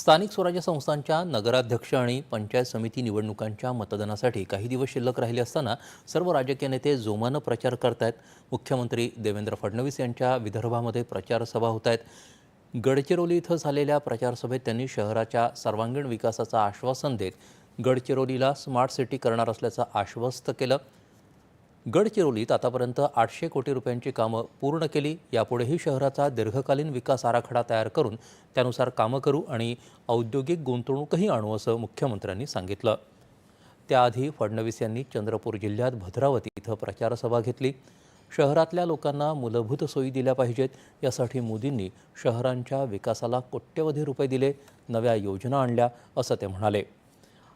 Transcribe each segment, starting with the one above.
स्थानिक स्वराज्य संस्थांच्या नगराध्यक्ष आणि पंचायत समिती निवडणुकांच्या मतदानासाठी काही दिवस शिल्लक राहिले असताना सर्व राजकीय नेते जोमानं प्रचार करतायत. मुख्यमंत्री देवेंद्र फडणवीस यांच्या विदर्भामध्ये प्रचारसभा होत आहेत गडचिरोली इथं झालेल्या प्रचारसभेत त्यांनी शहराच्या सर्वांगीण विकासाचं आश्वासन देत गडचिरोलीला स्मार्ट सिटी करणार असल्याचं आश्वस्त केलं. गडचिरोलीत आतापर्यंत आठशे कोटी रुपयांची कामं पूर्ण केली. यापुढेही शहराचा दीर्घकालीन विकास आराखडा तयार करून त्यानुसार कामं करू आणि औद्योगिक गुंतवणूकही आणू असं मुख्यमंत्र्यांनी सांगितलं. त्याआधी फडणवीस यांनी चंद्रपूर जिल्ह्यात भद्रावती इथं प्रचारसभा घेतली. शहरातल्या लोकांना मूलभूत सोयी दिल्या पाहिजेत. यासाठी मोदींनी शहरांच्या विकासाला कोट्यवधी रुपये दिले नव्या योजना आणल्या असं ते म्हणाले.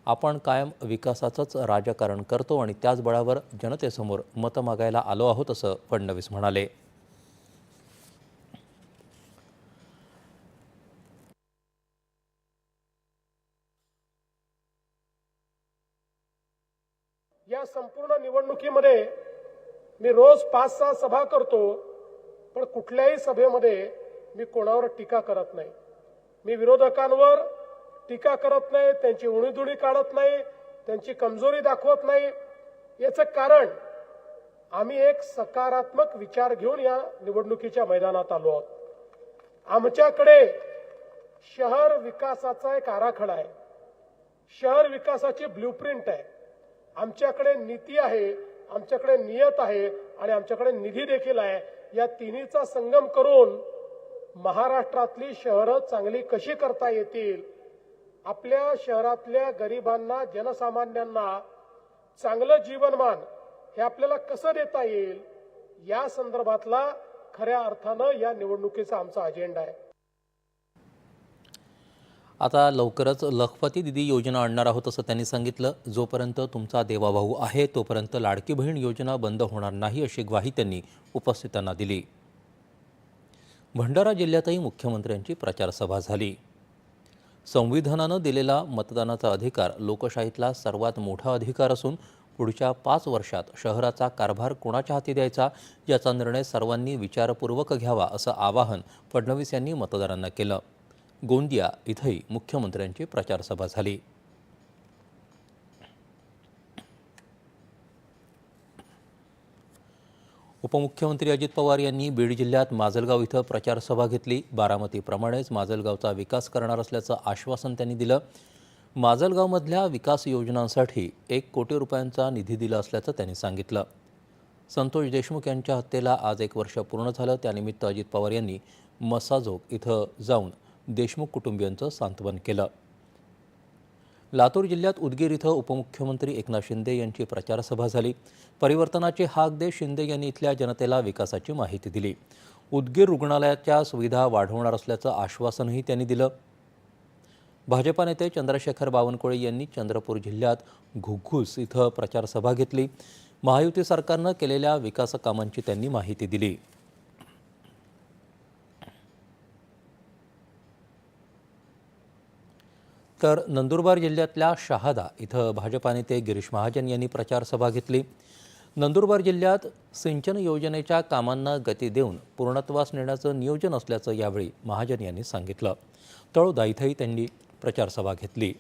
आपण कायम विकासाचंच राजकारण करतो आणि त्याच बळावर जनतेसमोर मतं मागायला आलो आहोत असं फडणवीस म्हणाले. या संपूर्ण निवडणुकीमध्ये मी रोज पाच सहा सभा करतो पण कुठल्याही सभेमध्ये मी कोणावर टीका करत नाही. मी विरोधकांवर टीका करत नाही त्यांची उणीधुणी काढत नाही त्यांची कमजोरी दाखवत नाही. याचं कारण आम्ही एक सकारात्मक विचार घेऊन या निवडणुकीच्या मैदानात आलो आहोत. आमच्याकडे शहर विकासाचा एक आराखडा आहे. शहर विकासाची ब्ल्यूप्रिंट आहे. आमच्याकडे नीती आहे आमच्याकडे नियत आहे आणि आमच्याकडे निधी देखील आहे. या तिन्हीचा संगम करून महाराष्ट्रातली शहरं चांगली कशी करता येतील आपल्या शहरातल्या गरिबांना जनसामान्यांना चांगलं जीवनमान हे आपल्याला कसं देता येईल या संदर्भातला खऱ्या अर्थानं या निवडणुकीचा आमचा अजेंडा आहे. आता लवकरच लखपती दिदी योजना आणणार आहोत असं त्यांनी सांगितलं. जोपर्यंत तुमचा देवाभाऊ आहे तोपर्यंत लाडकी बहीण योजना बंद होणार नाही अशी ग्वाही त्यांनी उपस्थितांना दिली. भंडारा जिल्ह्यातही मुख्यमंत्र्यांची प्रचारसभा झाली. संविधानानं दिलेला मतदानाचा अधिकार लोकशाहीतला सर्वात मोठा अधिकार असून पुढच्या पाच वर्षात शहराचा कारभार कोणाच्या हाती द्यायचा याचा निर्णय सर्वांनी विचारपूर्वक घ्यावा असं आवाहन फडणवीस यांनी मतदारांना केलं. गोंदिया इथंही मुख्यमंत्र्यांची प्रचारसभा झाली. उपमुख्यमंत्री अजित पवार यांनी बीड जिल्ह्यात माजलगाव इथं प्रचारसभा घेतली. बारामतीप्रमाणेच माजलगावचा विकास करणार असल्याचं आश्वासन त्यांनी दिलं. माजलगावमधल्या विकास योजनांसाठी एक कोटी रुपयांचा निधी दिला असल्याचं त्यांनी सांगितलं. संतोष देशमुख यांच्या हत्येला आज एक वर्ष पूर्ण झालं. त्यानिमित्त अजित पवार यांनी मसाजोग इथं जाऊन देशमुख कुटुंबियांचं सांत्वन केलं. लातूर जिल्ह्यात उदगीर इथं उपमुख्यमंत्री एकनाथ शिंदे यांची प्रचारसभा झाली. परिवर्तनाची हाक देत शिंदे यांनी इथल्या जनतेला विकासाची माहिती दिली. उदगीर रुग्णालयाच्या सुविधा वाढवणार असल्याचं आश्वासनही त्यांनी दिलं. भाजपा नेते चंद्रशेखर बावनकुळे यांनी चंद्रपूर जिल्ह्यात घुघुस इथं प्रचारसभा घेतली. महायुती सरकारनं केलेल्या विकास कामांची त्यांनी माहिती दिली. तर नंदुरबार जिल्ह्यातल्या शहादा इथं भाजपा नेते गिरीश महाजन यांनी प्रचारसभा घेतली. नंदुरबार जिल्ह्यात सिंचन योजनेच्या कामांना गती देऊन पूर्णत्वास नेण्याचं नियोजन असल्याचं यावेळी महाजन यांनी सांगितलं. तळोदा इथंही त्यांनी प्रचारसभा घेतली.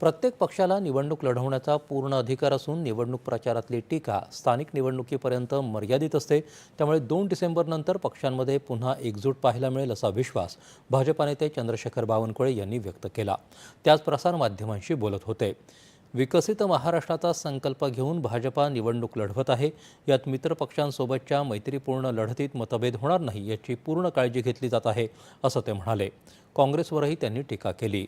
प्रत्येक पक्षाला निवडणूक लढवण्याचा पूर्ण अधिकार असून निवडणूक प्रचारातली टीका स्थानिक निवडणुकीपर्यंत मर्यादित असते. त्यामुळे दोन डिसेंबरनंतर पक्षांमध्ये पुन्हा एकजूट पाहायला मिळेल असा विश्वास भाजपा नेते चंद्रशेखर बावनकुळे यांनी व्यक्त केला. त्याच प्रसारमाध्यमांशी बोलत होते. विकसित महाराष्ट्राचा संकल्प घेऊन भाजपा निवडणूक लढवत आहे. यात मित्रपक्षांसोबतच्या मैत्रीपूर्ण लढतीत मतभेद होणार नाही याची पूर्ण काळजी घेतली जात आहे असं ते म्हणाले. काँग्रेसवरही त्यांनी टीका केली.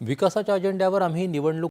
विकासाच्या अजेंड्यावर आम्ही निवडणूक